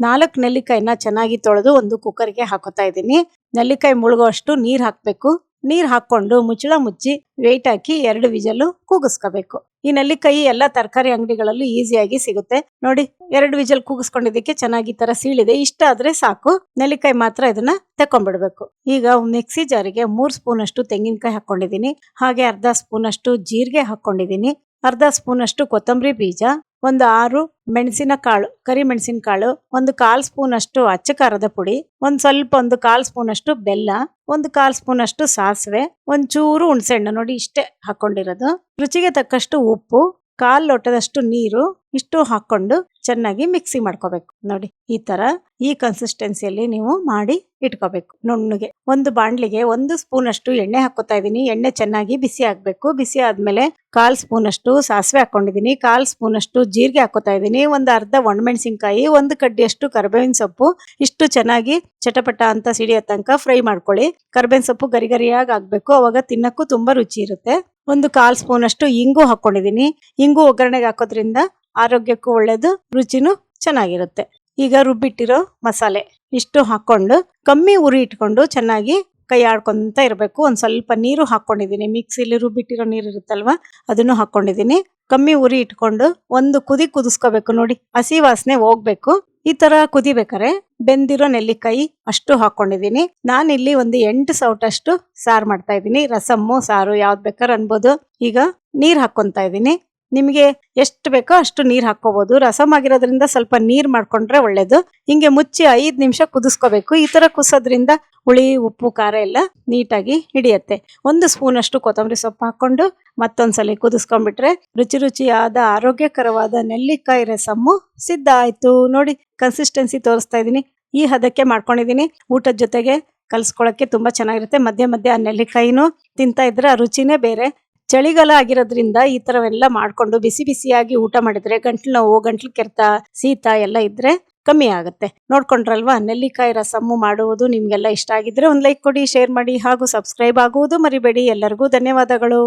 ನಾಲ್ಕು ನೆಲ್ಲಿಕಾಯಿನ ಚೆನ್ನಾಗಿ ತೊಳೆದು ಒಂದು ಕುಕ್ಕರ್ಗೆ ಹಾಕೋತಾ ಇದ್ದೀನಿ. ನೆಲ್ಲಿಕಾಯಿ ಮುಳುಗುವಷ್ಟು ನೀರ್ ಹಾಕ್ಬೇಕು. ನೀರ್ ಹಾಕೊಂಡು ಮುಚ್ಚಳ ಮುಚ್ಚಿ ವೆಯ್ಟ್ ಹಾಕಿ ಎರಡು ವಿಜಲು ಕೂಗಿಸ್ಕೋಬೇಕು. ಈ ನೆಲ್ಲಿಕಾಯಿ ಎಲ್ಲ ತರಕಾರಿ ಅಂಗಡಿಗಳಲ್ಲೂ ಈಸಿಯಾಗಿ ಸಿಗುತ್ತೆ. ನೋಡಿ, ಎರಡು ವಿಜಲ್ ಕೂಗಿಸ್ಕೊಂಡಿದ್ದಕ್ಕೆ ಚೆನ್ನಾಗಿ ತರ ಸೀಳಿದೆ. ಇಷ್ಟ ಆದ್ರೆ ಸಾಕು. ನೆಲ್ಲಿಕಾಯಿ ಮಾತ್ರ ಇದನ್ನ ತಕೊಂಡ್ಬಿಡ್ಬೇಕು. ಈಗ ಮಿಕ್ಸಿ ಜಾರಿಗೆ ಮೂರ್ ಸ್ಪೂನ್ ಅಷ್ಟು ತೆಂಗಿನಕಾಯಿ ಹಾಕೊಂಡಿದೀನಿ ಹಾಗೆ ಅರ್ಧ ಸ್ಪೂನ್ ಅಷ್ಟು ಜೀರಿಗೆ ಹಾಕೊಂಡಿದೀನಿ ಅರ್ಧ ಸ್ಪೂನ್ ಅಷ್ಟು ಕೊತ್ತಂಬರಿ ಬೀಜ ಒಂದು ಆರು ಮೆಣಸಿನ ಕಾಳು ಕರಿ ಮೆಣಸಿನ ಕಾಳು ಒಂದು ಕಾಲ್ ಸ್ಪೂನ್ ಅಷ್ಟು ಅಚ್ಚ ಖಾರದ ಪುಡಿ, ಒಂದ್ ಸ್ವಲ್ಪ ಒಂದು ಕಾಲ್ ಸ್ಪೂನ್ ಅಷ್ಟು ಬೆಲ್ಲ, ಒಂದು ಕಾಲ್ ಸ್ಪೂನ್ ಅಷ್ಟು ಸಾಸಿವೆ, ಒಂದ್ ಚೂರು ಹುಣಸೆಹಣ್ಣು ನೋಡಿ ಇಷ್ಟೇ ಹಾಕೊಂಡಿರೋದು. ರುಚಿಗೆ ತಕ್ಕಷ್ಟು ಉಪ್ಪು ಕಾಲ್ ಲೋಟದಷ್ಟು ನೀರು ಇಷ್ಟು ಹಾಕೊಂಡು ಚೆನ್ನಾಗಿ ಮಿಕ್ಸಿ ಮಾಡ್ಕೋಬೇಕು. ನೋಡಿ, ಈ ತರ ಈ ಕನ್ಸಿಸ್ಟೆನ್ಸಿಯಲ್ಲಿ ನೀವು ಮಾಡಿ ಇಟ್ಕೋಬೇಕು. ನುಣ್ಣಗೆ ಒಂದು ಬಾಂಡ್ಲಿಗೆ ಒಂದು ಸ್ಪೂನ್ ಅಷ್ಟು ಎಣ್ಣೆ ಹಾಕೋತಾ ಇದೀನಿ ಎಣ್ಣೆ ಚೆನ್ನಾಗಿ ಬಿಸಿ ಆಗ್ಬೇಕು. ಬಿಸಿ ಆದ್ಮೇಲೆ ಕಾಲ್ ಸ್ಪೂನ್ ಅಷ್ಟು ಸಾಸಿವೆ ಹಾಕೊಂಡಿದೀನಿ ಕಾಲ್ ಸ್ಪೂನ್ ಅಷ್ಟು ಜೀರಿಗೆ ಹಾಕೋತಾ ಇದ್ದೀನಿ. ಒಂದು ಅರ್ಧ ಒಣಮೆಣಸಿನ್ಕಾಯಿ, ಒಂದು ಕಡ್ಡಿಯಷ್ಟು ಕರ್ಬೇವಿನ ಸೊಪ್ಪು. ಇಷ್ಟು ಚೆನ್ನಾಗಿ ಚಟಪಟ ಅಂತ ಸಿಡಿಯೋ ತನಕ ಫ್ರೈ ಮಾಡ್ಕೊಳ್ಳಿ. ಕರ್ಬೇವಿನ ಸೊಪ್ಪು ಗರಿಗರಿಯಾಗಿ ಆಗ್ಬೇಕು. ಅವಾಗ ತಿನ್ನಕ್ಕೂ ತುಂಬಾ ರುಚಿ ಇರುತ್ತೆ. ಒಂದು ಕಾಲ್ ಸ್ಪೂನ್ ಅಷ್ಟು ಇಂಗು ಹಾಕೊಂಡಿದ್ದೀನಿ ಇಂಗು ಒಗ್ಗರಣೆಗೆ ಹಾಕೋದ್ರಿಂದ ಆರೋಗ್ಯಕ್ಕೂ ಒಳ್ಳೇದು, ರುಚಿನೂ ಚೆನ್ನಾಗಿರುತ್ತೆ. ಈಗ ರುಬ್ಬಿಟ್ಟಿರೋ ಮಸಾಲೆ ಇಷ್ಟು ಹಾಕೊಂಡು ಕಮ್ಮಿ ಉರಿ ಇಟ್ಕೊಂಡು ಚೆನ್ನಾಗಿ ಕೈ ಆಡ್ಕೊಂತ ಇರಬೇಕು. ಒಂದು ಸ್ವಲ್ಪ ನೀರು ಹಾಕ್ಕೊಂಡಿದ್ದೀನಿ ಮಿಕ್ಸಿಲಿ ರುಬ್ಬಿಟ್ಟಿರೋ ನೀರು ಇರುತ್ತಲ್ವಾ, ಅದನ್ನು ಹಾಕ್ಕೊಂಡಿದ್ದೀನಿ ಕಮ್ಮಿ ಉರಿ ಇಟ್ಕೊಂಡು ಒಂದು ಕುದಿ ಕುದಿಸ್ಕೋಬೇಕು ನೋಡಿ. ಹಸಿ ವಾಸನೆ ಹೋಗ್ಬೇಕು. ಈ ತರ ಕುದಿಬೇಕಾರೆ ಬೆಂದಿರೋ ನೆಲ್ಲಿಕಾಯಿ ಅಷ್ಟು ಹಾಕೊಂಡಿದೀನಿ ನಾನಿಲ್ಲಿ ಒಂದು ಎಂಟು ಸೌಟಷ್ಟು ಸಾರು ಮಾಡ್ತಾ ಇದ್ದೀನಿ. ರಸಮ್ಮು, ಸಾರು ಯಾವ್ದು ಬೇಕಾದ್ರೆ ಅನ್ಬೋದು. ಈಗ ನೀರ್ ಹಾಕೊಂತ ಇದ್ದೀನಿ. ನಿಮಗೆ ಎಷ್ಟು ಬೇಕೋ ಅಷ್ಟು ನೀರು ಹಾಕೋಬಹುದು ರಸಮ್ ಆಗಿರೋದ್ರಿಂದ ಸ್ವಲ್ಪ ನೀರ್ ಮಾಡ್ಕೊಂಡ್ರೆ ಒಳ್ಳೇದು. ಹಿಂಗೆ ಮುಚ್ಚಿ ಐದು ನಿಮಿಷ ಕುದಿಸ್ಕೋಬೇಕು. ಈ ತರ ಕುಸೋದ್ರಿಂದ ಹುಳಿ, ಉಪ್ಪು, ಖಾರ ಎಲ್ಲ ನೀಟಾಗಿ ಹಿಡಿಯತ್ತೆ. ಒಂದು ಸ್ಪೂನ್ ಅಷ್ಟು ಕೊತ್ತಂಬರಿ ಸೊಪ್ಪು ಹಾಕೊಂಡು ಮತ್ತೊಂದ್ಸಲಿ ಕುದಿಸ್ಕೊಂಡ್ಬಿಟ್ರೆ ರುಚಿ ರುಚಿಯಾದ ಆರೋಗ್ಯಕರವಾದ ನೆಲ್ಲಿಕಾಯಿ ರಸಮ್ಮು ಸಿದ್ಧ ಆಯ್ತು. ನೋಡಿ ಕನ್ಸಿಸ್ಟೆನ್ಸಿ ತೋರಿಸ್ತಾ ಇದೀನಿ. ಈ ಹದಕ್ಕೆ ಮಾಡ್ಕೊಂಡಿದೀನಿ. ಊಟದ ಜೊತೆಗೆ ಕಲ್ಸ್ಕೊಳಕ್ಕೆ ತುಂಬಾ ಚೆನ್ನಾಗಿರುತ್ತೆ. ಮಧ್ಯೆ ಮಧ್ಯೆ ಆ ನೆಲ್ಲಿಕಾಯಿನೂ ತಿಂತಾ ಇದ್ರೆ ಆ ರುಚಿನೇ ಬೇರೆ. ಚಳಿಗಾಲ ಆಗಿರೋದ್ರಿಂದ ಈ ಥರವೆಲ್ಲ ಮಾಡ್ಕೊಂಡು ಬಿಸಿ ಬಿಸಿಯಾಗಿ ಊಟ ಮಾಡಿದ್ರೆ ಗಂಟ್ಲು ನೋವು, ಗಂಟ್ಲು ಕೆರೆತ, ಶೀತ ಎಲ್ಲ ಇದ್ರೆ ಕಮ್ಮಿ ಆಗುತ್ತೆ. ನೋಡ್ಕೊಂಡ್ರಲ್ವಾ? ನೆಲ್ಲಿಕಾಯಿ ರಸಮ್ಮು ಮಾಡುವುದು ನಿಮಗೆಲ್ಲ ಇಷ್ಟ ಆಗಿದ್ರೆ ಒಂದು ಲೈಕ್ ಕೊಡಿ, ಶೇರ್ ಮಾಡಿ ಹಾಗೂ ಸಬ್ಸ್ಕ್ರೈಬ್ ಆಗುವುದು ಮರಿಬೇಡಿ. ಎಲ್ಲರಿಗೂ ಧನ್ಯವಾದಗಳು.